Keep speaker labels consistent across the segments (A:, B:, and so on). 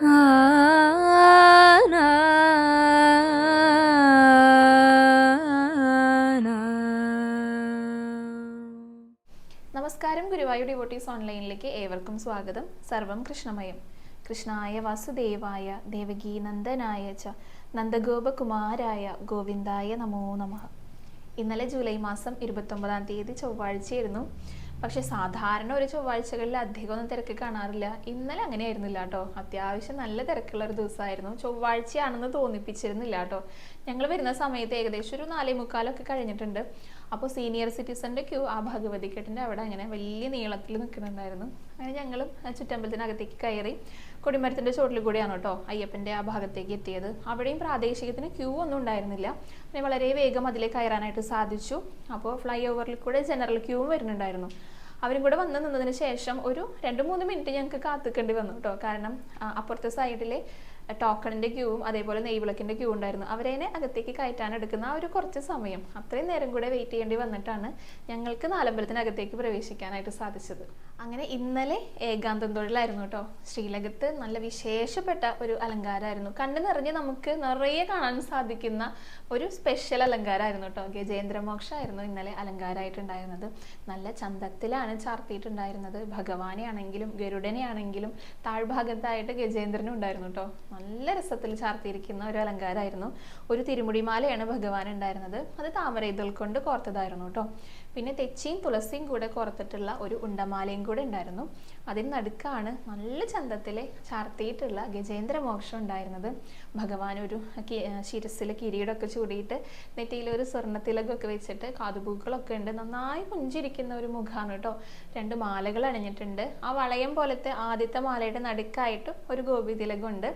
A: നമസ്കാരം ഗുരുവായൂർ ഡിവോട്ടീസ് ഓൺലൈനിലേക്ക് ഏവർക്കും സ്വാഗതം. സർവം കൃഷ്ണമയം. കൃഷ്ണായ വാസുദേവായ ദേവകീ നന്ദനായ ച നന്ദഗോപകുമാരായ ഗോവിന്ദായ നമോ നമ. ഇന്നലെ ജൂലൈ മാസം ഇരുപത്തൊമ്പതാം തീയതി ചൊവ്വാഴ്ചയായിരുന്നു. പക്ഷെ സാധാരണ ഒരു ചൊവ്വാഴ്ചകളിൽ അധികമൊന്നും തിരക്ക് കാണാറില്ല. ഇന്നലെ അങ്ങനെയായിരുന്നില്ല കേട്ടോ. അത്യാവശ്യം നല്ല തിരക്കുള്ള ഒരു ദിവസമായിരുന്നു. ചൊവ്വാഴ്ചയാണെന്ന് തോന്നിപ്പിച്ചിരുന്നില്ല കേട്ടോ. ഞങ്ങൾ വരുന്ന സമയത്ത് ഏകദേശം ഒരു നാലേ മുക്കാലൊക്കെ കഴിഞ്ഞിട്ടുണ്ട്. അപ്പോൾ സീനിയർ സിറ്റിസന്റെ ക്യൂ ആ ഭഗവതി കെട്ടിന്റെ അവിടെ അങ്ങനെ വലിയ നീളത്തിൽ നിൽക്കുന്നുണ്ടായിരുന്നു. അങ്ങനെ ഞങ്ങളും ചുറ്റമ്പലത്തിനകത്തേക്ക് കയറി. കൊടിമരത്തിന്റെ ചോട്ടിൽ കൂടിയാണ് കേട്ടോ അയ്യപ്പന്റെ ആ ഭാഗത്തേക്ക് എത്തിയത്. അവിടെയും പ്രാദേശികത്തിന് ക്യൂ ഒന്നും ഉണ്ടായിരുന്നില്ല. പിന്നെ വളരെ വേഗം അതിലേക്ക് കയറാനായിട്ട് സാധിച്ചു. അപ്പോൾ ഫ്ലൈ ഓവറിൽ കൂടെ ജനറൽ ക്യൂവും വരുന്നുണ്ടായിരുന്നു. അവരും കൂടെ വന്ന് നിന്നതിന് ശേഷം ഒരു രണ്ട് മൂന്ന് മിനിറ്റ് ഞങ്ങൾക്ക് കാത്തിക്കേണ്ടി വന്നു കേട്ടോ. കാരണം അപ്പുറത്തെ സൈഡിലെ ടോക്കണിന്റെ ക്യൂവും അതേപോലെ നെയ്വിളക്കിന്റെ ക്യൂ ഉണ്ടായിരുന്നു. അവരതിനെ അകത്തേക്ക് കയറ്റാൻ എടുക്കുന്ന ആ ഒരു കുറച്ച് സമയം അത്രയും നേരം കൂടെ വെയിറ്റ് ചെയ്യേണ്ടി വന്നിട്ടാണ് ഞങ്ങൾക്ക് നാലമ്പലത്തിനകത്തേക്ക് പ്രവേശിക്കാനായിട്ട് സാധിച്ചത്. അങ്ങനെ ഇന്നലെ ഏകാന്തം തൊഴിലായിരുന്നു കേട്ടോ. ശ്രീലകത്ത് നല്ല വിശേഷപ്പെട്ട ഒരു അലങ്കാരമായിരുന്നു. കണ്ണു നിറഞ്ഞ് നമുക്ക് നിറയെ കാണാൻ സാധിക്കുന്ന ഒരു സ്പെഷ്യൽ അലങ്കാരമായിരുന്നു കേട്ടോ. ഗജേന്ദ്രമോക്ഷമായിരുന്നു ഇന്നലെ അലങ്കാരമായിട്ടുണ്ടായിരുന്നത്. നല്ല ചന്തത്തിലാണ് ചാർത്തിയിട്ടുണ്ടായിരുന്നത്. ഭഗവാനെ ആണെങ്കിലും ഗരുഡനെ ആണെങ്കിലും താഴ്ഭാഗത്തായിട്ട് ഗജേന്ദ്രനും ഉണ്ടായിരുന്നു കേട്ടോ. നല്ല രസത്തിൽ ചാർത്തിയിരിക്കുന്ന ഒരു അലങ്കാരമായിരുന്നു. ഒരു തിരുമുടിമാലയാണ് ഭഗവാൻ ഉണ്ടായിരുന്നത്. അത് താമര ഇതൾ കൊണ്ട് കോർത്തതായിരുന്നു കേട്ടോ. പിന്നെ തെച്ചിയും തുളസിയും കൂടെ കോർത്തിട്ടുള്ള ഒരു ഉണ്ടമാലയും കൂടെ ഉണ്ടായിരുന്നു. അതിന് നടുക്കാണ് നല്ല ചന്തത്തിലെ ചാർത്തിയിട്ടുള്ള ഗജേന്ദ്ര മോക്ഷം ഉണ്ടായിരുന്നത്. ഭഗവാൻ ഒരു ശിരസിൽ കിരീടമൊക്കെ ചൂടിയിട്ട് നെറ്റിയിൽ ഒരു സ്വർണത്തിലകൊക്കെ വെച്ചിട്ട് കാതുപൂക്കളൊക്കെ ഉണ്ട്. നന്നായി പുഞ്ചിരിക്കുന്ന ഒരു മുഖമാണ് കേട്ടോ. രണ്ട് മാലകൾ അണിഞ്ഞിട്ടുണ്ട്. ആ വളയം പോലത്തെ ആദ്യത്തെ മാലയുടെ നടുക്കായിട്ടും ഒരു ഗോപി തിലകുണ്ട്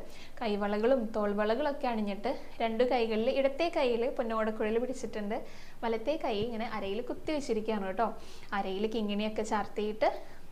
A: കൈവളകളും തോൾവളകളൊക്കെ അണിഞ്ഞിട്ട് രണ്ട് കൈകളിൽ ഇടത്തെ കൈയിൽ പൊന്നോടക്കുഴൽ പിടിച്ചിട്ടുണ്ട്. വലത്തെ കൈ ഇങ്ങനെ അരയിൽ കുത്തി വെച്ചിരിക്കുകയാണ് കേട്ടോ. അരയിൽ കിങ്ങിണിയൊക്കെ ചാർത്തിയിട്ട്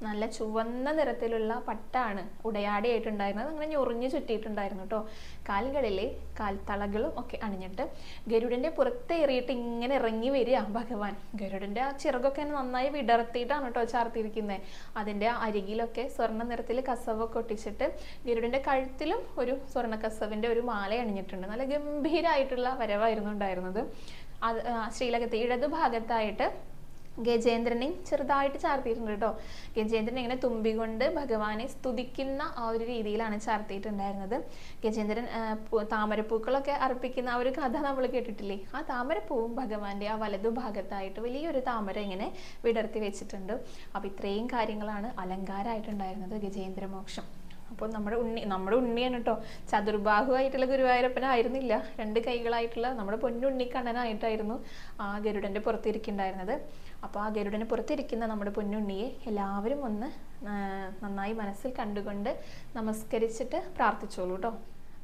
A: നല്ല ചുവന്ന നിറത്തിലുള്ള പട്ടാണ് ഉടയാടിയായിട്ടുണ്ടായിരുന്നത്. അങ്ങനെ ഞൊറിഞ്ഞു ചുറ്റിയിട്ടുണ്ടായിരുന്നു കേട്ടോ കാലുകളിൽ കാൽത്തളകളും ഒക്കെ അണിഞ്ഞിട്ട് ഗരുഡന്റെ പുറത്തേറിയിട്ട് ഇങ്ങനെ ഇറങ്ങി വരിക ഭഗവാൻ. ഗരുഡന്റെ ആ ചിറകൊക്കെ നന്നായി വിടർത്തിയിട്ടാണ് കേട്ടോ ചാർത്തിയിരിക്കുന്നത് അതിന്റെ അരികിലൊക്കെ സ്വർണ നിറത്തിൽ കസവൊക്കെ ഒട്ടിച്ചിട്ട് ഗരുഡന്റെ കഴുത്തിലും ഒരു സ്വർണ കസവിന്റെ ഒരു മാല അണിഞ്ഞിട്ടുണ്ട്. നല്ല ഗംഭീരമായിട്ടുള്ള വരവായിരുന്നു ഉണ്ടായിരുന്നത്. അത് ശ്രീലകത്തെ ഇടതു ഭാഗത്തായിട്ട് ഗജേന്ദ്രനെയും ചെറുതായിട്ട് ചാർത്തിയിട്ടുണ്ട് കേട്ടോ. ഗജേന്ദ്രൻ ഇങ്ങനെ തുമ്പി കൊണ്ട് ഭഗവാനെ സ്തുതിക്കുന്ന ആ ഒരു രീതിയിലാണ് ചാർത്തിയിട്ടുണ്ടായിരുന്നത്. ഗജേന്ദ്രൻ താമരപ്പൂക്കളൊക്കെ അർപ്പിക്കുന്ന ആ ഒരു കഥ നമ്മൾ കേട്ടിട്ടില്ലേ? ആ താമരപ്പൂവും ഭഗവാന്റെ ആ വലതുഭാഗത്തായിട്ട് വലിയൊരു താമര ഇങ്ങനെ വിടർത്തി വെച്ചിട്ടുണ്ട്. അപ്പോൾ ഇത്രയും കാര്യങ്ങളാണ് അലങ്കാരമായിട്ടുണ്ടായിരുന്നത് ഗജേന്ദ്രമോക്ഷം. അപ്പോൾ നമ്മുടെ ഉണ്ണി നമ്മുടെ ഉണ്ണിയാണ് കേട്ടോ ചതുർബാഹുവായിട്ടുള്ള ഗുരുവായൂരപ്പനായിരുന്നില്ല. രണ്ട് കൈകളായിട്ടുള്ള നമ്മുടെ പൊന്നുണ്ണി കണ്ണനായിട്ടായിരുന്നു ആ ഗരുഡന്റെ പുറത്തിരിക്കുന്നുണ്ടായിരുന്നത് അപ്പോൾ ആ ഗരുഡന് പുറത്തിരിക്കുന്ന നമ്മുടെ പൊന്നുണ്ണിയെ എല്ലാവരും ഒന്ന് നന്നായി മനസ്സിൽ കണ്ടുകൊണ്ട് നമസ്കരിച്ചിട്ട് പ്രാർത്ഥിച്ചോളൂ കേട്ടോ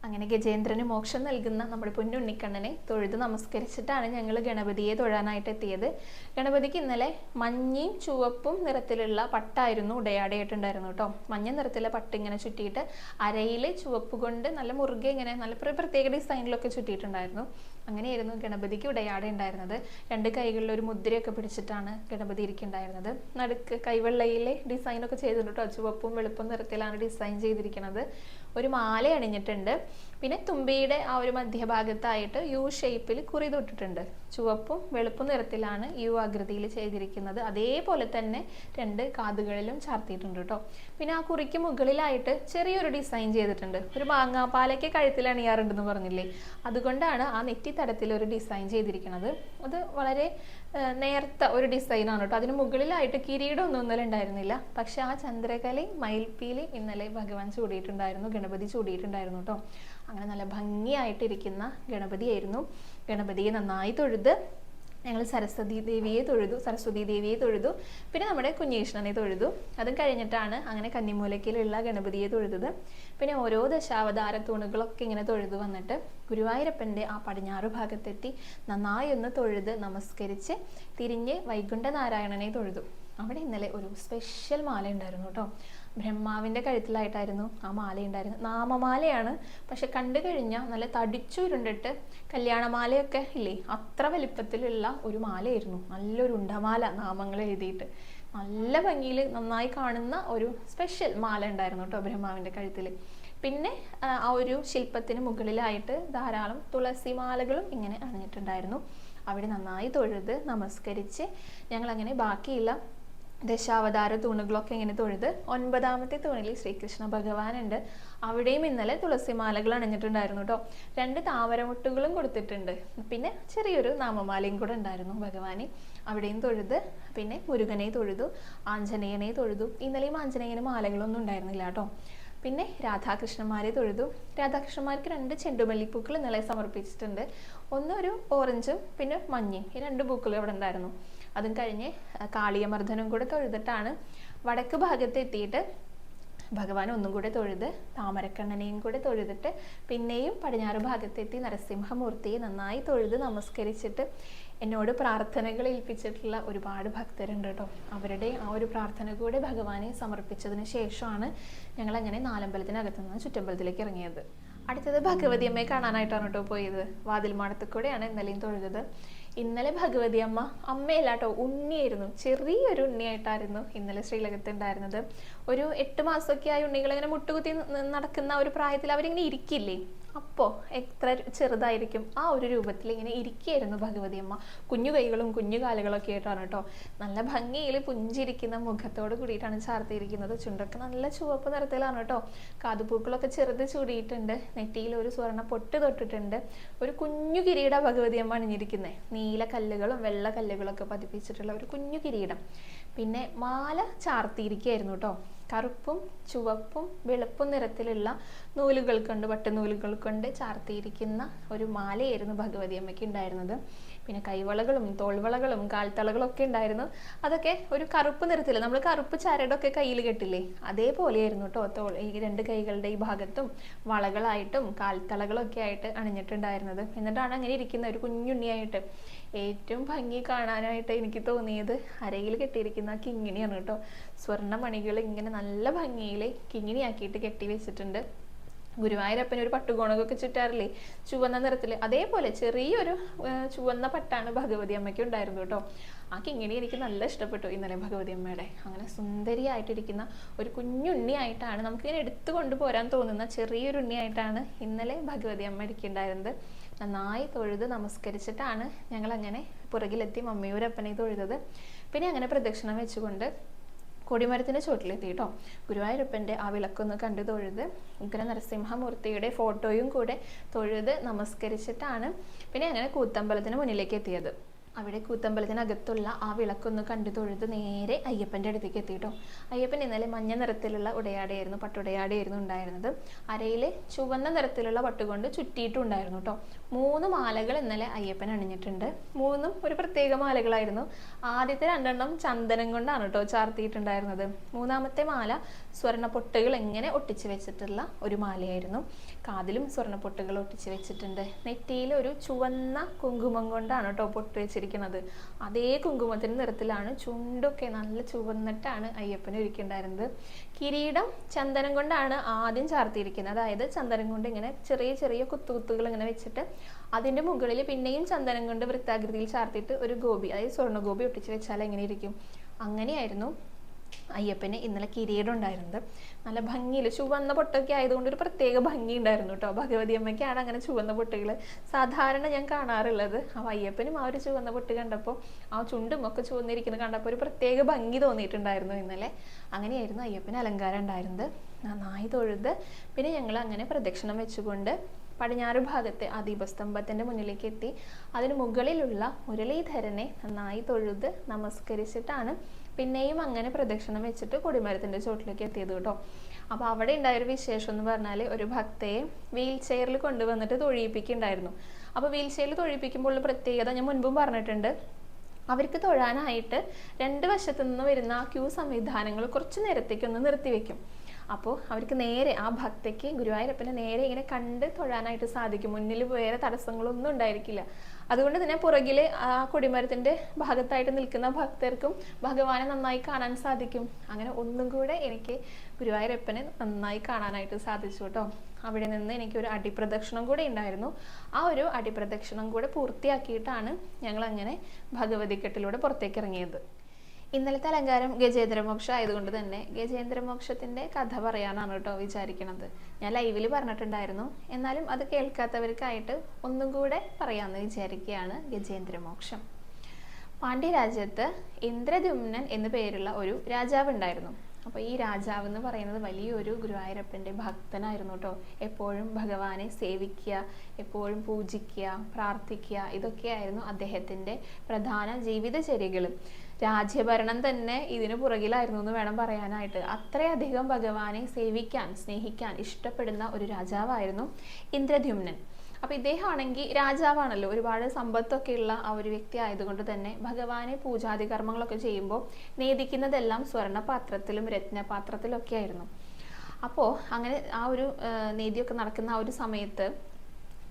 A: അങ്ങനെ ഗജേന്ദ്രന് മോക്ഷം നൽകുന്ന നമ്മുടെ പൊന്നുണ്ണിക്കണ്ണനെ തൊഴുത് നമസ്കരിച്ചിട്ടാണ് ഞങ്ങൾ ഗണപതിയെ തൊഴാനായിട്ട് എത്തിയത്. ഗണപതിക്ക് ഇന്നലെ മഞ്ഞയും ചുവപ്പും നിറത്തിലുള്ള പട്ടായിരുന്നു ഉടയാടയായിട്ടുണ്ടായിരുന്നു കേട്ടോ. മഞ്ഞ നിറത്തിലെ പട്ട് ഇങ്ങനെ ചുറ്റിയിട്ട് അരയിൽ ചുവപ്പ് കൊണ്ട് നല്ല മുറുകെ ഇങ്ങനെ നല്ല പ്ര- പ്രത്യേക ഡിസൈനിലൊക്കെ ചുറ്റിയിട്ടുണ്ടായിരുന്നു. അങ്ങനെയായിരുന്നു ഗണപതിക്ക് ഉടയാട ഉണ്ടായിരുന്നത്. രണ്ട് കൈകളിൽ ഒരു മുദ്രയൊക്കെ പിടിച്ചിട്ടാണ് ഗണപതി ഇരിക്കുന്നുണ്ടായിരുന്നത്. നടുക്ക് കൈവെള്ളയിലെ ഡിസൈനൊക്കെ ചെയ്തിട്ടുണ്ട് ചുവപ്പും വെളുപ്പും നിറത്തിലാണ് ഡിസൈൻ ചെയ്തിരിക്കുന്നത്. ഒരു മാല അണിഞ്ഞിട്ടുണ്ട്. പിന്നെ തുമ്പിയുടെ ആ ഒരു മധ്യഭാഗത്തായിട്ട് യു ഷേപ്പിൽ കുറി തൊട്ടിട്ടുണ്ട്. ചുവപ്പും വെളുപ്പും നിറത്തിലാണ് യു ആകൃതിയിൽ ചെയ്തിരിക്കുന്നത്. അതേപോലെ തന്നെ രണ്ട് കാതുകളിലും ചാർത്തിയിട്ടുണ്ട് കേട്ടോ പിന്നെ ആ കുറിക്ക് മുകളിലായിട്ട് ചെറിയൊരു ഡിസൈൻ ചെയ്തിട്ടുണ്ട്. ഒരു മാങ്ങാപ്പാലയ്ക്ക് കഴുത്തിൽ അണിയാറുണ്ടെന്ന് പറഞ്ഞില്ലേ? അതുകൊണ്ടാണ് ആ നെറ്റിത്തടത്തിൽ ഒരു ഡിസൈൻ ചെയ്തിരിക്കുന്നത്. അത് വളരെ ആ, നേർത്ത ഒരു ഡിസൈനാണ് കേട്ടോ. അതിന് മുകളിലായിട്ട് കിരീടമൊന്നും ഇന്നലെ ഉണ്ടായിരുന്നില്ല. പക്ഷെ ആ ചന്ദ്രകലയും മയിൽപ്പീലി ഇന്നലെ ഭഗവാൻ ചൂടിയിട്ടുണ്ടായിരുന്നു ഗണപതി ചൂടിയിട്ടുണ്ടായിരുന്നു കേട്ടോ. അങ്ങനെ നല്ല ഭംഗിയായിട്ടിരിക്കുന്ന ഗണപതിയായിരുന്നു. ഗണപതിയെ നന്നായി തൊഴുത് ഞങ്ങൾ സരസ്വതി ദേവിയെ തൊഴുതു സരസ്വതി ദേവിയെ തൊഴുതു പിന്നെ നമ്മുടെ കുഞ്ഞീഷ്ണനെ തൊഴുതു. അതും കഴിഞ്ഞിട്ടാണ് അങ്ങനെ കന്നിമൂലക്കിലുള്ള ഗണപതിയെ തൊഴുതത്. പിന്നെ ഓരോ ദശാവതാര തൂണുകളൊക്കെ ഇങ്ങനെ തൊഴുതു വന്നിട്ട് ഗുരുവായൂരപ്പന്റെ ആ പടിഞ്ഞാറ് ഭാഗത്തെത്തി നന്നായി ഒന്ന് തൊഴുത് നമസ്കരിച്ച് തിരിഞ്ഞ് വൈകുണ്ഠനാരായണനെ തൊഴുതു. അവിടെ ഇന്നലെ ഒരു സ്പെഷ്യൽ മാല ഉണ്ടായിരുന്നു കേട്ടോ. ബ്രഹ്മാവിന്റെ കഴുത്തിലായിട്ടായിരുന്നു ആ മാല ഉണ്ടായിരുന്നത് നാമമാലയാണ്. പക്ഷെ കണ്ടു കഴിഞ്ഞാൽ നല്ല തടിച്ചുരുണ്ടിട്ട് കല്യാണമാലയൊക്കെ ഇല്ലേ? അത്ര വലിപ്പത്തിലുള്ള ഒരു മാലയായിരുന്നു. നല്ലൊരു ഉണ്ടമാല നാമങ്ങൾ എഴുതിയിട്ട്. നല്ല ഭംഗിയിൽ നന്നായി കാണുന്ന ഒരു സ്പെഷ്യൽ മാല ഉണ്ടായിരുന്നു കേട്ടോ ബ്രഹ്മാവിന്റെ കഴുത്തിൽ പിന്നെ ആ, ആ ഒരു ശില്പത്തിന് മുകളിലായിട്ട് ധാരാളം തുളസി മാലകളും ഇങ്ങനെ അണിഞ്ഞിട്ടുണ്ടായിരുന്നു. അവിടെ നന്നായി തൊഴുത് നമസ്കരിച്ച് ഞങ്ങൾ അങ്ങനെ ബാക്കിയുള്ള ദശാവതാര തൂണുകളൊക്കെ ഇങ്ങനെ തൊഴുത് ഒൻപതാമത്തെ തൂണിൽ ശ്രീകൃഷ്ണ ഭഗവാനുണ്ട് അവിടെയും ഇന്നലെ തുളസിമാലകൾ അണിഞ്ഞിട്ടുണ്ടായിരുന്നു കേട്ടോ രണ്ട് താമരമുട്ടുകളും കൊടുത്തിട്ടുണ്ട്. പിന്നെ ചെറിയൊരു നാമമാലയും കൂടെ ഉണ്ടായിരുന്നു ഭഗവാന്. അവിടെയും തൊഴുത് പിന്നെ മുരുകനെ തൊഴുതു ആഞ്ജനേയനെ തൊഴുതു. ഇന്നലെയും ആഞ്ജനേയന് മാലകളൊന്നും ഉണ്ടായിരുന്നില്ല കേട്ടോ പിന്നെ രാധാകൃഷ്ണന്മാരെ തൊഴുതു. രാധാകൃഷ്ണന്മാർക്ക് രണ്ട് ചെണ്ടുമല്ലിപ്പൂക്കൾ ഇന്നലെ സമർപ്പിച്ചിട്ടുണ്ട്. ഒന്ന് ഒരു ഓറഞ്ചും പിന്നെ മഞ്ഞയും. ഈ രണ്ട് പൂക്കളും ഇവിടെ ഉണ്ടായിരുന്നു. അതും കഴിഞ്ഞ് കാളിയമർദ്ദനം കൂടെ തൊഴുതിട്ടാണ് വടക്ക് ഭാഗത്ത് എത്തിയിട്ട് ഭഗവാൻ ഒന്നും കൂടെ തൊഴുത് താമരക്കണ്ണനെയും കൂടെ തൊഴുതിട്ട് പിന്നെയും പടിഞ്ഞാറ് ഭാഗത്തെത്തി നരസിംഹമൂർത്തിയെ നന്നായി തൊഴുത് നമസ്കരിച്ചിട്ട് എന്നോട് പ്രാർത്ഥനകൾ ഏൽപ്പിച്ചിട്ടുള്ള ഒരുപാട് ഭക്തരുണ്ട് കേട്ടോ. അവരുടെ ആ ഒരു പ്രാർത്ഥന കൂടെ ഭഗവാനെ സമർപ്പിച്ചതിന് ശേഷമാണ് ഞങ്ങൾ അങ്ങനെ നാലമ്പലത്തിനകത്തു നിന്ന് ചുറ്റമ്പലത്തിലേക്ക് ഇറങ്ങിയത്. അടുത്തത് ഭഗവതി അമ്മയെ കാണാനായിട്ടാണ് കേട്ടോ പോയത്. വാതിൽ മാടത്തിൽ കൂടെയാണ് ഇന്നലെയും തൊഴുതത്. ഇന്നലെ ഭഗവതി അമ്മ അമ്മയല്ല കേട്ടോ ഉണ്ണിയായിരുന്നു. ചെറിയൊരു ഉണ്ണിയായിട്ടായിരുന്നു ഇന്നലെ ശ്രീലകത്ത് ഉണ്ടായിരുന്നത്. ഒരു എട്ട് മാസമൊക്കെ ആയി ഉണ്ണികൾ ഇങ്ങനെ മുട്ടുകുത്തി നടക്കുന്ന ഒരു പ്രായത്തിൽ അവരിങ്ങനെ ഇരിക്കില്ലേ? അപ്പോ എത്ര ചെറുതായിരിക്കും ആ ഒരു രൂപത്തിൽ ഇങ്ങനെ ഇരിക്കുകയായിരുന്നു ഭഗവതി അമ്മ. കുഞ്ഞു കൈകളും കുഞ്ഞു കാലുകളൊക്കെ ആയിട്ടാണ് കേട്ടോ. നല്ല ഭംഗിയിൽ പുഞ്ചിരിക്കുന്ന മുഖത്തോട് കൂടിയിട്ടാണ് ചാർത്തിയിരിക്കുന്നത്. ചുണ്ടൊക്കെ നല്ല ചുവപ്പ് നിറത്തിലാണ് കേട്ടോ. കാതുപൂക്കളൊക്കെ ചെറുത് ചൂടിയിട്ടുണ്ട്. നെറ്റിയിൽ ഒരു സ്വർണ പൊട്ട് തൊട്ടിട്ടുണ്ട്. ഒരു കുഞ്ഞു കിരീട ഭഗവതി അമ്മ അണിഞ്ഞിരിക്കുന്നത് നീല കല്ലുകളും വെള്ള കല്ലുകളൊക്കെ പതിപ്പിച്ചിട്ടുള്ള ഒരു കുഞ്ഞു കിരീടം. പിന്നെ മാല ചാർത്തിയിരിക്കുകയായിരുന്നു കേട്ടോ. കറുപ്പും ചുവപ്പും വെളുപ്പും നിറത്തിലുള്ള നൂലുകൾ കൊണ്ട് പട്ടുനൂലുകൾ കൊണ്ട് ചാർത്തിയിരിക്കുന്ന ഒരു മാലയായിരുന്നു ഭഗവതി അമ്മയ്ക്ക് ഉണ്ടായിരുന്നത്. പിന്നെ കൈവളകളും തോൾവളകളും കാൽത്തളകളും ഒക്കെ ഉണ്ടായിരുന്നു. അതൊക്കെ ഒരു കറുപ്പ് നിറത്തിൽ നമ്മൾ കറുപ്പ് ചരടൊക്കെ കയ്യിൽ കെട്ടില്ലേ? അതേപോലെയായിരുന്നു കേട്ടോ തോൾ ഈ രണ്ട് കൈകളുടെ ഈ ഭാഗത്തും വളകളായിട്ടും കാൽത്തളകളൊക്കെ ആയിട്ട് അണിഞ്ഞിട്ടുണ്ടായിരുന്നത്. എന്നിട്ടാണ് അങ്ങനെ ഇരിക്കുന്ന ഒരു കുഞ്ഞുണ്ണിയായിട്ട് ഏറ്റവും ഭംഗി കാണാനായിട്ട് എനിക്ക് തോന്നിയത്. അരയിൽ കെട്ടിയിരിക്കുന്ന കിങ്ങിണിയാണ് കേട്ടോ. സ്വർണമണികൾ ഇങ്ങനെ നല്ല ഭംഗിയിൽ കിങ്ങിണിയാക്കിയിട്ട് കെട്ടി വെച്ചിട്ടുണ്ട്. ഗുരുവായൂരപ്പന് ഒരു പട്ടുകോണകൊക്കെ ചുറ്റാറില്ലേ? ചുവന്ന നിറത്തിൽ അതേപോലെ ചെറിയൊരു ചുവന്ന പട്ടാണ് ഭഗവതി അമ്മയ്ക്ക് ഉണ്ടായിരുന്നു കേട്ടോ. ആ കിങ്ങിണി എനിക്ക് നല്ല ഇഷ്ടപ്പെട്ടു ഇന്നലെ ഭഗവതി അമ്മയുടെ. അങ്ങനെ സുന്ദരിയായിട്ടിരിക്കുന്ന ഒരു കുഞ്ഞുണ്ണിയായിട്ടാണ് നമുക്കിങ്ങനെ എടുത്തു കൊണ്ടുപോരാൻ തോന്നുന്ന ചെറിയൊരു ഉണ്ണിയായിട്ടാണ് ഇന്നലെ ഭഗവതി അമ്മ ഇരിക്കുന്നുണ്ടായിരുന്നത് നന്നായി തൊഴുത് നമസ്കരിച്ചിട്ടാണ് ഞങ്ങൾ അങ്ങനെ പുറകിലെത്തി മമ്മിയൂർ അപ്പനെ തൊഴുതത്. പിന്നെ അങ്ങനെ പ്രദക്ഷിണം വെച്ചുകൊണ്ട് കൊടിമരത്തിന്റെ ചുവട്ടിലെത്തി കേട്ടോ ഗുരുവായൂരപ്പന്റെ ആ വിളക്കൊന്ന് കണ്ടു തൊഴുത് ഉഗ്ര നരസിംഹമൂർത്തിയുടെ ഫോട്ടോയും കൂടെ തൊഴുത് നമസ്കരിച്ചിട്ടാണ് പിന്നെ അങ്ങനെ കൂത്തമ്പലത്തിന് മുന്നിലേക്ക് എത്തിയത്. അവിടെ കൂത്തമ്പലത്തിനകത്തുള്ള ആ വിളക്കൊന്ന് കണ്ടു തൊഴുത് നേരെ അയ്യപ്പന്റെ അടുത്തേക്ക് എത്തി കേട്ടോ അയ്യപ്പൻ ഇന്നലെ മഞ്ഞ നിറത്തിലുള്ള ഉടയാടയായിരുന്നു പട്ടുടയാടയായിരുന്നു ഉണ്ടായിരുന്നത്. അരയിൽ ചുവന്ന നിറത്തിലുള്ള പട്ടുകൊണ്ട് ചുറ്റിയിട്ടുണ്ടായിരുന്നു കേട്ടോ മൂന്ന് മാലകൾ ഇന്നലെ അയ്യപ്പൻ അണിഞ്ഞിട്ടുണ്ട്. മൂന്നും ഒരു പ്രത്യേക മാലകളായിരുന്നു. ആദ്യത്തെ രണ്ടെണ്ണം ചന്ദനം കൊണ്ടാണ് കേട്ടോ ചാർത്തിയിട്ടുണ്ടായിരുന്നത്. മൂന്നാമത്തെ മാല സ്വർണ പൊട്ടുകൾ എങ്ങനെ ഒട്ടിച്ചു വെച്ചിട്ടുള്ള ഒരു മാലയായിരുന്നു. കാതിലും സ്വർണ പൊട്ടുകൾ ഒട്ടിച്ച് വെച്ചിട്ടുണ്ട്. നെറ്റിയിൽ ഒരു ചുവന്ന കുങ്കുമം കൊണ്ടാണ് കേട്ടോ പൊട്ട് വെച്ചിരിക്കുന്നത്. അതേ കുങ്കുമത്തിന്റെ നിറത്തിലാണ് ചുണ്ടൊക്കെ നല്ല ചുവന്നിട്ടാണ് അയ്യപ്പന് ഒരുക്കിണ്ടായിരുന്നത്. കിരീടം ചന്ദനം കൊണ്ടാണ് ആദ്യം ചാർത്തിയിരിക്കുന്നത്. അതായത് ചന്ദനം കൊണ്ട് ഇങ്ങനെ ചെറിയ ചെറിയ കുത്തുകുത്തുകൾ ഇങ്ങനെ വെച്ചിട്ട് അതിന്റെ മുകളിൽ പിന്നെയും ചന്ദനം കൊണ്ട് വൃത്താകൃതിയിൽ ചാർത്തിയിട്ട് ഒരു ഗോപി അതായത് സ്വർണ ഗോപി ഒട്ടിച്ച് വെച്ചാൽ എങ്ങനെ ഇരിക്കും? അങ്ങനെയായിരുന്നു. അയ്യപ്പന് ഇന്നലെ കിരീടം ഉണ്ടായിരുന്നത് നല്ല ഭംഗിയിൽ ചുവന്ന പൊട്ടൊക്കെ ആയതുകൊണ്ട് ഒരു പ്രത്യേക ഭംഗി ഉണ്ടായിരുന്നു കേട്ടോ. ഭഗവതി അമ്മയ്ക്കാണ് അങ്ങനെ ചുവന്ന പൊട്ടുകൾ സാധാരണ ഞാൻ കാണാറുള്ളത്. അപ്പോൾ അയ്യപ്പനും ആ ഒരു ചുവന്ന പൊട്ട് കണ്ടപ്പോൾ ആ ചുണ്ടും ഒക്കെ ചുവന്നിരിക്കുന്നത് കണ്ടപ്പോൾ ഒരു പ്രത്യേക ഭംഗി തോന്നിയിട്ടുണ്ടായിരുന്നു ഇന്നലെ. അങ്ങനെയായിരുന്നു അയ്യപ്പന് അലങ്കാരം ഉണ്ടായിരുന്നത്. നന്നായി തൊഴുത് പിന്നെ ഞങ്ങൾ അങ്ങനെ പ്രദക്ഷിണം വെച്ചുകൊണ്ട് പടിഞ്ഞാറ് ഭാഗത്തെ ആ ദീപസ്തംഭത്തിന്റെ മുന്നിലേക്ക് എത്തി. അതിന് മുകളിലുള്ള മുരളീധരനെ നന്നായി തൊഴുത് നമസ്കരിച്ചിട്ടാണ് പിന്നെയും അങ്ങനെ പ്രദക്ഷിണം വെച്ചിട്ട് കൊടിമരത്തിന്റെ ചോട്ടിലേക്ക് എത്തിയത് കേട്ടോ. അപ്പോൾ അവിടെ ഉണ്ടായൊരു വിശേഷം എന്ന് പറഞ്ഞാൽ ഒരു ഭക്തയെ വീൽ ചെയറിൽ കൊണ്ടുവന്നിട്ട് തൊഴിയിപ്പിക്കുന്നുണ്ടായിരുന്നു അപ്പോൾ വീൽ ചെയറിൽ തൊഴിയിപ്പിക്കുമ്പോൾ ഉള്ള പ്രത്യേകത ഞാൻ മുൻപും പറഞ്ഞിട്ടുണ്ട്. അവർക്ക് തൊഴാനായിട്ട് രണ്ട് വശത്തു നിന്ന് വരുന്ന ആ ക്യൂ സംവിധാനങ്ങൾ കുറച്ച് നേരത്തേക്ക് ഒന്ന് നിർത്തിവെക്കും അപ്പോൾ അവർക്ക് നേരെ ആ ഭക്തയ്ക്ക് ഗുരുവായൂരപ്പനെ നേരെ ഇങ്ങനെ കണ്ട് തൊഴാനായിട്ട് സാധിക്കും. മുന്നിൽ വേറെ തടസ്സങ്ങളൊന്നും ഉണ്ടായിരിക്കില്ല. അതുകൊണ്ട് തന്നെ പുറകിൽ ആ കൊടിമരത്തിന്റെ ഭാഗത്തായിട്ട് നിൽക്കുന്ന ഭക്തർക്കും ഭഗവാനെ നന്നായി കാണാൻ സാധിക്കും. അങ്ങനെ ഒന്നും കൂടെ എനിക്ക് ഗുരുവായൂരപ്പനെ നന്നായി കാണാനായിട്ട് സാധിച്ചു കേട്ടോ. അവിടെ നിന്ന് എനിക്ക് ഒരു അടിപ്രദക്ഷിണം കൂടെ ഉണ്ടായിരുന്നു. ആ ഒരു അടിപ്രദക്ഷിണം കൂടെ പൂർത്തിയാക്കിയിട്ടാണ് ഞങ്ങൾ അങ്ങനെ ഭഗവതിക്കെട്ടിലൂടെ പുറത്തേക്ക് ഇറങ്ങിയത്. ഇന്നലത്തെ അലങ്കാരം ഗജേന്ദ്രമോക്ഷ ആയതുകൊണ്ട് തന്നെ ഗജേന്ദ്രമോക്ഷത്തിന്റെ കഥ പറയാനാണ് കേട്ടോ വിചാരിക്കണത്. ഞാൻ ലൈവിൽ പറഞ്ഞിട്ടുണ്ടായിരുന്നു. എന്നാലും അത് കേൾക്കാത്തവർക്കായിട്ട് ഒന്നും കൂടെ പറയാമെന്ന് വിചാരിക്കുകയാണ് ഗജേന്ദ്രമോക്ഷം പാണ്ഡ്യരാജ്യത്ത് ഇന്ദ്രദ്യുമ്നൻ എന്നു പേരുള്ള ഒരു രാജാവ് ഉണ്ടായിരുന്നു. അപ്പോൾ ഈ രാജാവ് എന്ന് പറയുന്നത് വലിയൊരു ഗുരുവായൂരപ്പന്റെ ഭക്തനായിരുന്നു കേട്ടോ. എപ്പോഴും ഭഗവാനെ സേവിക്കുക എപ്പോഴും പൂജിക്കുക പ്രാർത്ഥിക്കുക ഇതൊക്കെയായിരുന്നു അദ്ദേഹത്തിന്റെ പ്രധാന ജീവിതചര്യകൾ രാജ്യഭരണം തന്നെ ഇതിനു പുറകിലായിരുന്നു എന്ന് വേണം പറയാനായിട്ട്. അത്രയധികം ഭഗവാനെ സേവിക്കാൻ സ്നേഹിക്കാൻ ഇഷ്ടപ്പെടുന്ന ഒരു രാജാവായിരുന്നു ഇന്ദ്രദ്യുമ്നൻ. അപ്പൊ ഇദ്ദേഹമാണെങ്കിൽ രാജാവാണല്ലോ. ഒരുപാട് സമ്പത്തൊക്കെ ഉള്ള ആ ഒരു വ്യക്തി ആയതുകൊണ്ട് തന്നെ ഭഗവാനെ പൂജാതി കർമ്മങ്ങളൊക്കെ ചെയ്യുമ്പോൾ നേദിക്കുന്നതെല്ലാം സ്വർണപാത്രത്തിലും രത്നപാത്രത്തിലൊക്കെ ആയിരുന്നു അപ്പോൾ അങ്ങനെ ആ ഒരു നീതിയൊക്കെ നടക്കുന്ന ആ ഒരു സമയത്ത്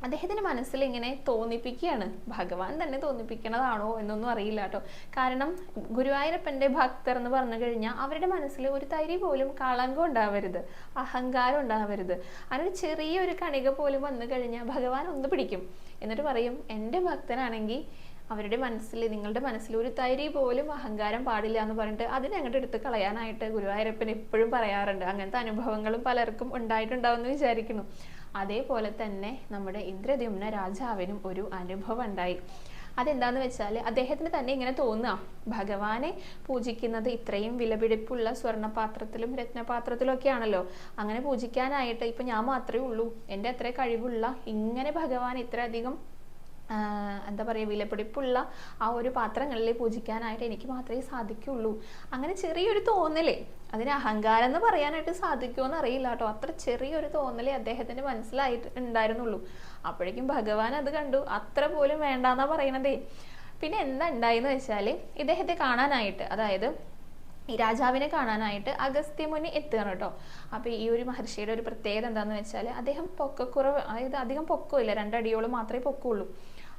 A: അദ്ദേഹത്തിന്റെ മനസ്സിൽ ഇങ്ങനെ തോന്നിപ്പിക്കുകയാണ്. ഭഗവാൻ തന്നെ തോന്നിപ്പിക്കണതാണോ എന്നൊന്നും അറിയില്ല കേട്ടോ. കാരണം ഗുരുവായൂരപ്പന്റെ ഭക്തർ എന്ന് പറഞ്ഞു കഴിഞ്ഞാൽ അവരുടെ മനസ്സിൽ ഒരു തരി പോലും കളങ്കം ഉണ്ടാവരുത് അഹങ്കാരം ഉണ്ടാവരുത്. അങ്ങനെ ചെറിയൊരു കണിക പോലും വന്നു കഴിഞ്ഞാൽ ഭഗവാൻ ഒന്ന് പിടിക്കും. എന്നിട്ട് പറയും എന്റെ ഭക്തനാണെങ്കിൽ അവരുടെ മനസ്സിൽ നിങ്ങളുടെ മനസ്സിൽ ഒരു തരി പോലും അഹങ്കാരം പാടില്ല എന്ന് പറഞ്ഞിട്ട് അതിനെ അങ്ങോട്ട് എടുത്ത് കളയാനായിട്ട് ഗുരുവായൂരപ്പൻ എപ്പോഴും പറയാറുണ്ട്. അങ്ങനത്തെ അനുഭവങ്ങളും പലർക്കും ഉണ്ടായിട്ടുണ്ടാവും എന്ന് വിചാരിക്കുന്നു. അതേപോലെ തന്നെ നമ്മുടെ ഇന്ദ്രദ്യുമ്ന രാജാവിനും ഒരു അനുഭവം ഉണ്ടായി. അതെന്താന്ന് വെച്ചാൽ അദ്ദേഹത്തിന് തന്നെ ഇങ്ങനെ തോന്നുക. ഭഗവാനെ പൂജിക്കുന്നത് ഇത്രയും വിലപിടിപ്പുള്ള സ്വർണപാത്രത്തിലും രത്നപാത്രത്തിലും ഒക്കെ ആണല്ലോ അങ്ങനെ പൂജിക്കാനായിട്ട് ഇപ്പൊ ഞാൻ മാത്രമേ ഉള്ളൂ. എന്റെ അത്ര കഴിവുള്ള ഇങ്ങനെ ഭഗവാൻ ഇത്രയധികം എന്താ പറയുക വിലപിടിപ്പുള്ള ആ ഒരു പാത്രങ്ങളിൽ പൂജിക്കാനായിട്ട് എനിക്ക് മാത്രമേ സാധിക്കുള്ളൂ. അങ്ങനെ ചെറിയൊരു തോന്നലേ. അതിന് അഹങ്കാരം എന്ന് പറയാനായിട്ട് സാധിക്കുമോ എന്ന് അറിയില്ല കേട്ടോ. അത്ര ചെറിയൊരു തോന്നലേ അദ്ദേഹത്തിന് മനസ്സിലായിട്ട് ഉണ്ടായിരുന്നുള്ളൂ. അപ്പോഴേക്കും ഭഗവാൻ അത് കണ്ടു. അത്ര പോലും വേണ്ടാന്നാ പറയണതേ. പിന്നെ എന്താ ഉണ്ടായെന്ന് വെച്ചാൽ ഇദ്ദേഹത്തെ കാണാനായിട്ട് അതായത് ഈ രാജാവിനെ കാണാനായിട്ട് അഗസ്ത്യമുനി എത്തുകയാണ് കേട്ടോ. അപ്പൊ ഈ ഒരു മഹർഷിയുടെ ഒരു പ്രത്യേകത എന്താന്ന് വെച്ചാൽ അദ്ദേഹം പൊക്കക്കുറവ് അതായത് അധികം പൊക്കമില്ല. രണ്ടടിയോളം മാത്രമേ പൊക്കമുള്ളൂ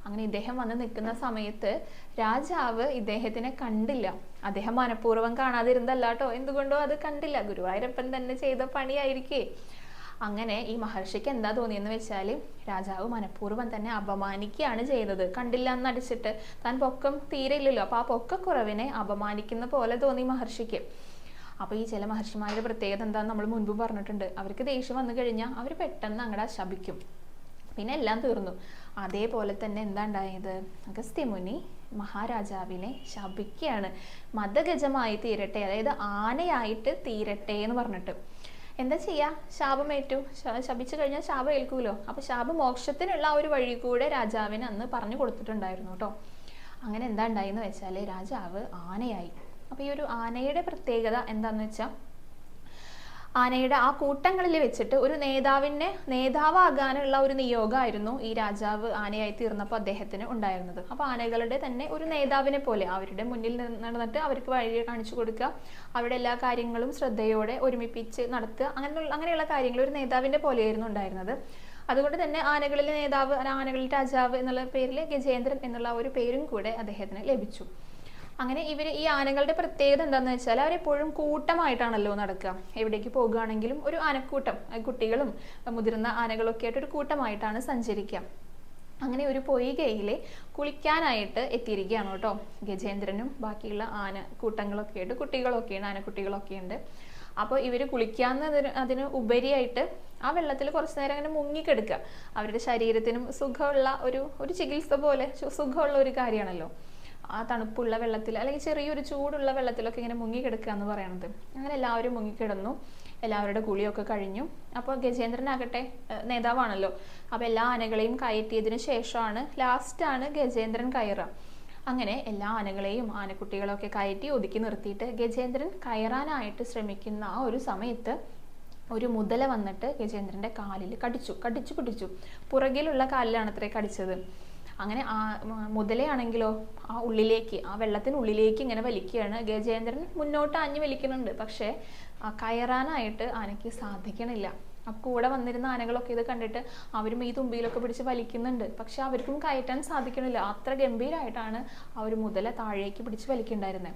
A: അങ്ങനെ ഇദ്ദേഹം വന്ന് നിൽക്കുന്ന സമയത്ത് രാജാവ് ഇദ്ദേഹത്തിനെ കണ്ടില്ല. അദ്ദേഹം മനഃപൂർവം കാണാതിരുന്നല്ല കേട്ടോ എന്തുകൊണ്ടോ അത് കണ്ടില്ല. ഗുരുവായൂരപ്പൻ തന്നെ ചെയ്ത പണിയായിരിക്കേ. അങ്ങനെ ഈ മഹർഷിക്ക് എന്താ തോന്നിയെന്ന് വെച്ചാൽ രാജാവ് മനഃപൂർവം തന്നെ അപമാനിക്കുകയാണ് ചെയ്തത്. കണ്ടില്ല എന്നടിച്ചിട്ട് താൻ പൊക്കം തീരെ ഇല്ലല്ലോ അപ്പൊ ആ പൊക്കക്കുറവിനെ അപമാനിക്കുന്ന പോലെ തോന്നി മഹർഷിക്ക്. അപ്പോൾ ഈ ചില മഹർഷിമാരുടെ പ്രത്യേകത എന്താണെന്ന് നമ്മൾ മുൻപ് പറഞ്ഞിട്ടുണ്ട്. അവർക്ക് ദേഷ്യം വന്നു കഴിഞ്ഞാൽ അവർ പെട്ടെന്ന് അങ്ങടെ ശപിക്കും. പിന്നെ എല്ലാം തീർന്നു. അതേപോലെ തന്നെ എന്താ ഉണ്ടായത് അഗസ്ത്യമുനി മഹാരാജാവിനെ ശപിക്കുകയാണ് മതഗജമായി തീരട്ടെ അതായത് ആനയായിട്ട് തീരട്ടെ എന്ന് പറഞ്ഞിട്ട്. എന്താ ചെയ്യാ? ശാപമേറ്റു ശപിച്ചു കഴിഞ്ഞാൽ ശാപം ഏൽക്കുമല്ലോ അപ്പൊ ശാപമോക്ഷത്തിനുള്ള ആ ഒരു വഴി കൂടെ രാജാവിന് അന്ന് പറഞ്ഞു കൊടുത്തിട്ടുണ്ടായിരുന്നു കേട്ടോ. അങ്ങനെ എന്താ ഉണ്ടായെന്ന് വെച്ചാൽ രാജാവ് ആനയായി. അപ്പൊ ഈ ഒരു ആനയുടെ പ്രത്യേകത എന്താന്ന് വെച്ചാൽ ആനയുടെ ആ കൂട്ടങ്ങളിൽ വെച്ചിട്ട് ഒരു നേതാവിനെ നേതാവാകാനുള്ള ഒരു നിയോഗമായിരുന്നു ഈ രാജാവ് ആനയായി തീർന്നപ്പോൾ അദ്ദേഹത്തിന് ഉണ്ടായിരുന്നത്. അപ്പോൾ ആനകളുടെ തന്നെ ഒരു നേതാവിനെ പോലെ അവരുടെ മുന്നിൽ നടന്നിട്ട് അവർക്ക് വഴി കാണിച്ചു കൊടുക്കുക അവരുടെ എല്ലാ കാര്യങ്ങളും ശ്രദ്ധയോടെ ഒരുമിപ്പിച്ച് നടത്തുക അങ്ങനെയുള്ള അങ്ങനെയുള്ള കാര്യങ്ങൾ ഒരു നേതാവിന്റെ പോലെയായിരുന്നു ഉണ്ടായിരുന്നത്. അതുകൊണ്ട് തന്നെ ആനകളിലെ നേതാവ് ആനകളിൽ രാജാവ് എന്നുള്ള പേരിൽ ഗജേന്ദ്രൻ എന്നുള്ള ഒരു പേരും കൂടെ അദ്ദേഹത്തിന് ലഭിച്ചു. അങ്ങനെ ഇവർ ഈ ആനകളുടെ പ്രത്യേകത എന്താണെന്ന് വെച്ചാൽ അവരെപ്പോഴും കൂട്ടമായിട്ടാണല്ലോ നടക്കുക. എവിടേക്ക് പോകുകയാണെങ്കിലും ഒരു ആനക്കൂട്ടം കുട്ടികളും മുതിർന്ന ആനകളൊക്കെ ആയിട്ട് ഒരു കൂട്ടമായിട്ടാണ് സഞ്ചരിക്കുക. അങ്ങനെ ഒരു പൊയ്കയിലെ കുളിക്കാനായിട്ട് എത്തിയിരിക്കുകയാണ് കേട്ടോ. ഗജേന്ദ്രനും ബാക്കിയുള്ള ആന കൂട്ടങ്ങളൊക്കെ ആയിട്ട് കുട്ടികളൊക്കെയുണ്ട് ആനക്കുട്ടികളൊക്കെ ഉണ്ട് അപ്പോൾ ഇവർ കുളിക്കാന്ന് അതിന് ഉപരിയായിട്ട് ആ വെള്ളത്തിൽ കുറച്ച് നേരം അങ്ങനെ മുങ്ങിക്കെടുക്കുക. അവരുടെ ശരീരത്തിനും സുഖമുള്ള ഒരു ഒരു ചികിത്സ പോലെ സുഖമുള്ള ഒരു കാര്യമാണല്ലോ. ആ തണുപ്പുള്ള വെള്ളത്തിൽ അല്ലെങ്കിൽ ചെറിയൊരു ചൂടുള്ള വെള്ളത്തിലൊക്കെ ഇങ്ങനെ മുങ്ങിക്കിടക്കുക എന്ന് പറയുന്നത് അങ്ങനെ എല്ലാവരും മുങ്ങിക്കിടന്നു എല്ലാവരുടെ കുളിയൊക്കെ കഴിഞ്ഞു. അപ്പോൾ ഗജേന്ദ്രനാകട്ടെ നേതാവാണല്ലോ. അപ്പോൾ എല്ലാ ആനകളെയും കയറ്റിയതിന് ശേഷമാണ് ലാസ്റ്റാണ് ഗജേന്ദ്രൻ കയറുക. അങ്ങനെ എല്ലാ ആനകളെയും ആനക്കുട്ടികളൊക്കെ കയറ്റി ഒതുക്കി നിർത്തിയിട്ട് ഗജേന്ദ്രൻ കയറാനായിട്ട് ശ്രമിക്കുന്ന ആ ഒരു സമയത്ത് ഒരു മുതല വന്നിട്ട് ഗജേന്ദ്രന്റെ കാലിൽ കടിച്ചു കടിച്ചു പിടിച്ചു പുറകിലുള്ള കാലിലാണ് അത്രേ കടിച്ചത്. അങ്ങനെ ആ മുതലേ മുതലയാണെങ്കിലോ ആ ഉള്ളിലേക്ക് ആ വെള്ളത്തിനുള്ളിലേക്ക് ഇങ്ങനെ വലിക്കുകയാണ് ഗജേന്ദ്രൻ. മുന്നോട്ട് ആഞ്ഞു വലിക്കുന്നുണ്ട്. പക്ഷേ കയറാനായിട്ട് ആനയ്ക്ക് സാധിക്കണില്ല. കൂടെ വന്നിരുന്ന ആനകളൊക്കെ ഇത് കണ്ടിട്ട് അവരും ഈ തുമ്പിയിലൊക്കെ പിടിച്ച് വലിക്കുന്നുണ്ട്. പക്ഷെ അവർക്കും കയറ്റാൻ സാധിക്കണില്ല. അത്ര ഗംഭീരമായിട്ടാണ് ഒരു മുതല താഴേക്ക് പിടിച്ച് വലിക്കുന്നുണ്ടായിരുന്നത്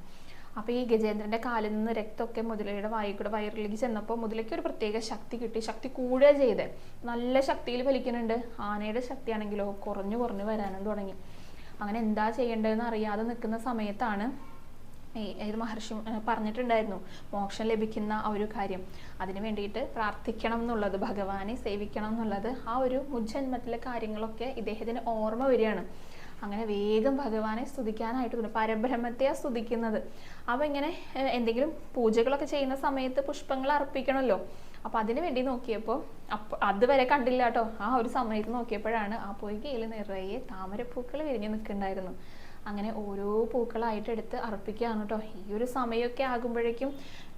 A: അപ്പൊ ഈ ഗജേന്ദ്രന്റെ കാലിൽ നിന്ന് രക്തമൊക്കെ മുതലയുടെ വായിക്കൂടെ കൂടെ വയറിലേക്ക് ചെന്നപ്പോൾ മുതലയ്ക്ക് ഒരു പ്രത്യേക ശക്തി കിട്ടി. ശക്തി കൂടുക ചെയ്തേ. നല്ല ശക്തിയിൽ വലിക്കുന്നുണ്ട് ആനയുടെ ശക്തിയാണെങ്കിലോ കുറഞ്ഞു കുറഞ്ഞു വരാനും തുടങ്ങി. അങ്ങനെ എന്താ ചെയ്യേണ്ടതെന്ന് അറിയാതെ നിൽക്കുന്ന സമയത്താണ് ഏത് മഹർഷി പറഞ്ഞിട്ടുണ്ടായിരുന്നു മോക്ഷം ലഭിക്കുന്ന ആ ഒരു കാര്യം. അതിനു വേണ്ടിയിട്ട് പ്രാർത്ഥിക്കണം എന്നുള്ളത് ഭഗവാനെ സേവിക്കണം എന്നുള്ളത് ആ ഒരു മുജ്ജന്മത്തിലെ കാര്യങ്ങളൊക്കെ ഇദ്ദേഹത്തിന് ഓർമ്മ വരികയാണ്. അങ്ങനെ വേഗം ഭഗവാനെ സ്തുതിക്കാനായിട്ട് തുടങ്ങി പരബ്രഹ്മത്തെയാണ് സ്തുതിക്കുന്നത്. അപ്പോൾ ഇങ്ങനെ എന്തെങ്കിലും പൂജകളൊക്കെ ചെയ്യുന്ന സമയത്ത് പുഷ്പങ്ങൾ അർപ്പിക്കണമല്ലോ. അപ്പൊ അതിനു വേണ്ടി നോക്കിയപ്പോൾ അപ്പോൾ അതുവരെ കണ്ടില്ല കേട്ടോ. ആ ഒരു സമയത്ത് നോക്കിയപ്പോഴാണ് ആ പൊയ്കയിൽ നിറയെ താമരപ്പൂക്കൾ വിരിഞ്ഞു നിൽക്കുന്നുണ്ടായിരുന്നു. അങ്ങനെ ഓരോ പൂക്കളായിട്ട് എടുത്ത് അർപ്പിക്കുകയാണ് കേട്ടോ. ഈ ഒരു സമയമൊക്കെ ആകുമ്പോഴേക്കും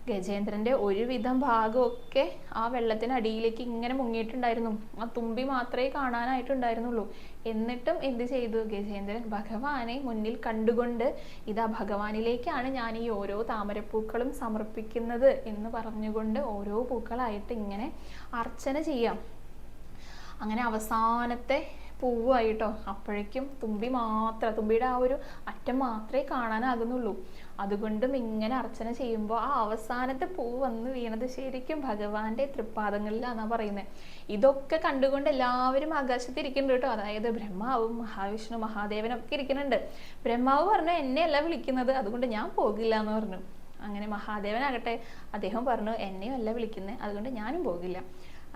A: ഗജേന്ദ്രന്റെ ഒരുവിധം ഭാഗമൊക്കെ ആ വെള്ളത്തിനടിയിലേക്ക് ഇങ്ങനെ മുങ്ങിയിട്ടുണ്ടായിരുന്നു. ആ തുമ്പി മാത്രമേ കാണാനായിട്ടുണ്ടായിരുന്നുള്ളൂ. എന്നിട്ടും എന്ത് ചെയ്തു ഗജേന്ദ്രൻ? ഭഗവാനെ മുന്നിൽ കണ്ടുകൊണ്ട് ഇതാ ഭഗവാനിലേക്കാണ് ഞാൻ ഈ ഓരോ താമരപ്പൂക്കളും സമർപ്പിക്കുന്നത് എന്ന് പറഞ്ഞുകൊണ്ട് ഓരോ പൂക്കളായിട്ട് ഇങ്ങനെ അർച്ചന ചെയ്യാം. അങ്ങനെ അവസാനത്തെ പൂവായിട്ടോ അപ്പോഴേക്കും തുമ്പി മാത്രം തുമ്പിയുടെ ആ ഒരു അറ്റം മാത്രമേ കാണാനാകുന്നുള്ളൂ. അതുകൊണ്ടും ഇങ്ങനെ അർച്ചന ചെയ്യുമ്പോൾ ആ അവസാനത്തെ പൂ വന്ന് വീണത് ശരിക്കും ഭഗവാന്റെ തൃപ്പാദങ്ങളിലാണെന്നാണ് പറയുന്നത് ഇതൊക്കെ കണ്ടുകൊണ്ട് എല്ലാവരും ആകാശത്ത് ഇരിക്കുന്നുണ്ട് കേട്ടോ. അതായത് ബ്രഹ്മാവും മഹാവിഷ്ണു മഹാദേവനും ഒക്കെ ഇരിക്കുന്നുണ്ട്. ബ്രഹ്മാവ് പറഞ്ഞു എന്നെയല്ല വിളിക്കുന്നത്. അതുകൊണ്ട് ഞാൻ പോകില്ല എന്ന് പറഞ്ഞു. അങ്ങനെ മഹാദേവനാകട്ടെ അദ്ദേഹം പറഞ്ഞു എന്നെയും അല്ല വിളിക്കുന്നത് അതുകൊണ്ട് ഞാനും പോകില്ല.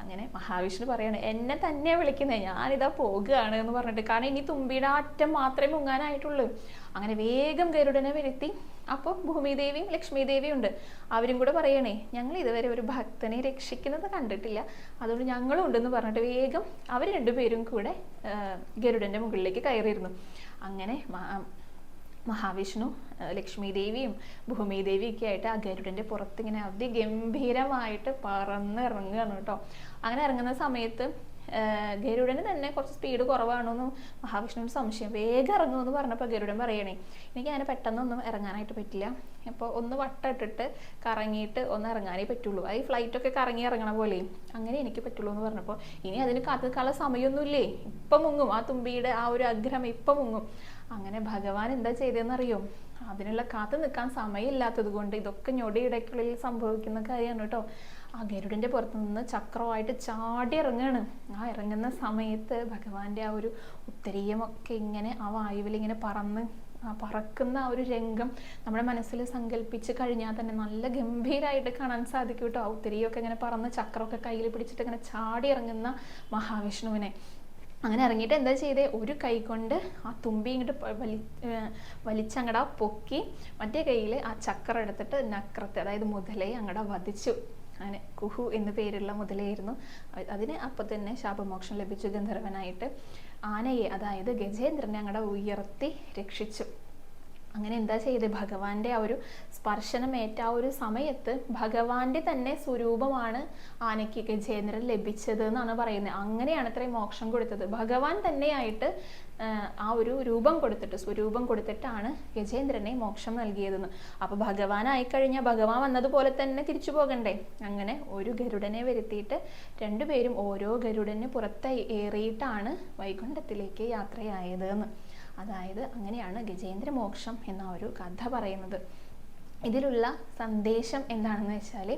A: അങ്ങനെ മഹാവിഷ്ണു പറയാണ് എന്നെ തന്നെയാ വിളിക്കുന്നത് ഞാനിതാ പോകുകയാണ് എന്ന് പറഞ്ഞിട്ട്. കാരണം ഇനി തുമ്പിയുടെ അറ്റം മാത്രമേ മുങ്ങാനായിട്ടുള്ളൂ. അങ്ങനെ വേഗം ഗരുഡനെ വരുത്തി. അപ്പോൾ ഭൂമിദേവിയും ലക്ഷ്മിദേവിയും ഉണ്ട്. അവരും കൂടെ പറയണേ ഞങ്ങൾ ഇതുവരെ ഒരു ഭക്തനെ രക്ഷിക്കുന്നത് കണ്ടിട്ടില്ല. അതുകൊണ്ട് ഞങ്ങളും ഉണ്ടെന്ന് പറഞ്ഞിട്ട് വേഗം അവർ രണ്ടുപേരും കൂടെ ഗരുഡന്റെ മുകളിലേക്ക് കയറിയിരുന്നു. അങ്ങനെ മഹാവിഷ്ണു ലക്ഷ്മി ദേവിയും ഭൂമി ദേവിയൊക്കെ ആയിട്ട് ആ ഗരുഡന്റെ പുറത്ത് ഇങ്ങനെ അതിഗംഭീരമായിട്ട് പറന്നിറങ്ങുകയാണ് കേട്ടോ. അങ്ങനെ ഇറങ്ങുന്ന സമയത്ത് ഗരുഡന് തന്നെ കുറച്ച് സ്പീഡ് കുറവാണെന്ന് മഹാവിഷ്ണുവിന് സംശയം. വേഗം ഇറങ്ങുമെന്ന് പറഞ്ഞപ്പോൾ ഗരുഡൻ പറയണേ എനിക്ക് അങ്ങനെ പെട്ടെന്നൊന്നും ഇറങ്ങാനായിട്ട് പറ്റില്ല. അപ്പോൾ ഒന്ന് വട്ടമിട്ടിട്ട് കറങ്ങിയിട്ട് ഒന്ന് ഇറങ്ങാനേ പറ്റുള്ളൂ. അത് ഈ ഫ്ലൈറ്റ് ഒക്കെ കറങ്ങി ഇറങ്ങണ പോലെ അങ്ങനെ എനിക്ക് പറ്റുള്ളൂ എന്ന് പറഞ്ഞപ്പോൾ ഇനി അതിന് കാത്തു നിൽക്കാനുള്ള സമയമൊന്നുമില്ലേ ഇപ്പം മുങ്ങും. ആ തുമ്പിയുടെ ആ ഒരു അഗ്രഹം ഇപ്പം മുങ്ങും. അങ്ങനെ ഭഗവാൻ എന്താ ചെയ്തതെന്നറിയോ? അതിനുള്ള കാത്തു നിൽക്കാൻ സമയമില്ലാത്തത് കൊണ്ട് ഇതൊക്കെ ഞൊടിയിടയ്ക്കുള്ളിൽ സംഭവിക്കുന്ന കാര്യമാണ് കേട്ടോ. ആ ഗരുഡന്റെ പുറത്ത് നിന്ന് ചക്രമായിട്ട് ചാടി ഇറങ്ങാണ്. ആ ഇറങ്ങുന്ന സമയത്ത് ഭഗവാന്റെ ആ ഒരു ഉത്തരീയമൊക്കെ ഇങ്ങനെ ആ വായുവിൽ ഇങ്ങനെ പറന്ന് പറക്കുന്ന ആ ഒരു രംഗം നമ്മുടെ മനസ്സിൽ സങ്കല്പിച്ച് കഴിഞ്ഞാൽ തന്നെ നല്ല ഗംഭീരമായിട്ട് കാണാൻ സാധിക്കും കേട്ടോ. ആ ഉത്തരീയമൊക്കെ ഇങ്ങനെ പറന്ന് ചക്രമൊക്കെ കയ്യിൽ പിടിച്ചിട്ട് ഇങ്ങനെ ചാടി ഇറങ്ങുന്ന മഹാവിഷ്ണുവിനെ. അങ്ങനെ ഇറങ്ങിയിട്ട് എന്താ ചെയ്തേ? ഒരു കൈ കൊണ്ട് ആ തുമ്പി ഇങ്ങോട്ട് വലി വലിച്ചങ്ങടാ പൊക്കി മറ്റേ കയ്യിൽ ആ ചക്രം എടുത്തിട്ട് നക്രത്തെ അതായത് മുതലയെ അങ്ങടാ വധിച്ചു. അങ്ങനെ കുഹു എന്നു പേരുള്ള മുതലയായിരുന്നു. അതിന് അപ്പം തന്നെ ശാപമോക്ഷം ലഭിച്ചു ഗന്ധർവനായിട്ട്. ആനയെ അതായത് ഗജേന്ദ്രനെ അങ്ങടെ ഉയർത്തി രക്ഷിച്ചു. അങ്ങനെ എന്താ ചെയ്ത്? ഭഗവാന്റെ ആ ഒരു സ്പർശനമേറ്റ ആ ഒരു സമയത്ത് ഭഗവാന്റെ തന്നെ സ്വരൂപമാണ് ആനയ്ക്ക് ഗജേന്ദ്രൻ ലഭിച്ചത് എന്നാണ് പറയുന്നത്. അങ്ങനെയാണ് അത്രയും മോക്ഷം കൊടുത്തത്. ഭഗവാൻ തന്നെയായിട്ട് ആ ഒരു രൂപം കൊടുത്തിട്ട് സ്വരൂപം കൊടുത്തിട്ടാണ് ഗജേന്ദ്രനെ മോക്ഷം നൽകിയതെന്ന്. അപ്പൊ ഭഗവാനായി കഴിഞ്ഞാൽ ഭഗവാൻ വന്നതുപോലെ തന്നെ തിരിച്ചു പോകണ്ടേ? അങ്ങനെ ഒരു ഗരുഡനെ വരുത്തിയിട്ട് രണ്ടുപേരും ഓരോ ഗരുഡന് പുറത്ത് ഏറിയിട്ടാണ് വൈകുണ്ഠത്തിലേക്ക് യാത്രയായത് എന്ന് അതായത് അങ്ങനെയാണ് ഗജേന്ദ്ര മോക്ഷം എന്ന ഒരു കഥ പറയുന്നത്. ഇതിലുള്ള സന്ദേശം എന്താണെന്ന് വെച്ചാൽ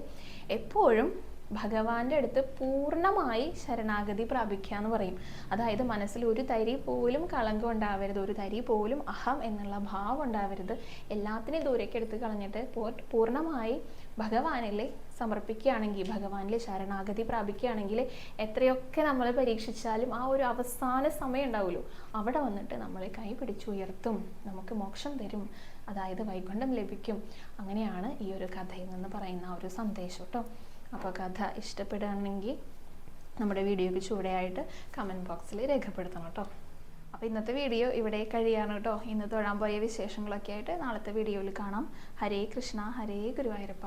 A: എപ്പോഴും ഭഗവാന്റെ അടുത്ത് പൂർണമായി ശരണാഗതി പ്രാപിക്കുക എന്ന് പറയും. അതായത് മനസ്സിൽ ഒരു തരി പോലും കളങ്കം ഉണ്ടാവരുത് ഒരു തരി പോലും അഹം എന്നുള്ള ഭാവം ഉണ്ടാവരുത്. എല്ലാത്തിനെയും ദൂരേക്ക് എടുത്ത് കളഞ്ഞിട്ട് പൂർ- പൂർണമായി ഭഗവാനിൽ സമർപ്പിക്കുകയാണെങ്കിൽ ഭഗവാനിലെ ശരണാഗതി പ്രാപിക്കുകയാണെങ്കിൽ എത്രയൊക്കെ നമ്മൾ പരീക്ഷിച്ചാലും ആ ഒരു അവസാന സമയം ഉണ്ടാവുമല്ലോ. അവിടെ വന്നിട്ട് നമ്മളെ കൈ പിടിച്ചുയർത്തും നമുക്ക് മോക്ഷം തരും അതായത് വൈകുണ്ഠം ലഭിക്കും. അങ്ങനെയാണ് ഈ ഒരു കഥയിൽ നിന്ന് പറയുന്ന ഒരു സന്ദേശം കേട്ടോ. അപ്പോൾ കഥ ഇഷ്ടപ്പെടുകയാണെങ്കിൽ നമ്മുടെ വീഡിയോയ്ക്ക് ചൂടെയായിട്ട് കമന്റ് ബോക്സിൽ രേഖപ്പെടുത്തണം കേട്ടോ. അപ്പോൾ ഇന്നത്തെ വീഡിയോ ഇവിടെ കഴിയാണ് കേട്ടോ. ഇന്ന് തൊഴാൻ പോയ വിശേഷങ്ങളൊക്കെ ആയിട്ട് നാളത്തെ വീഡിയോയിൽ കാണാം. ഹരേ കൃഷ്ണ ഹരേ ഗുരുവായൂരപ്പ.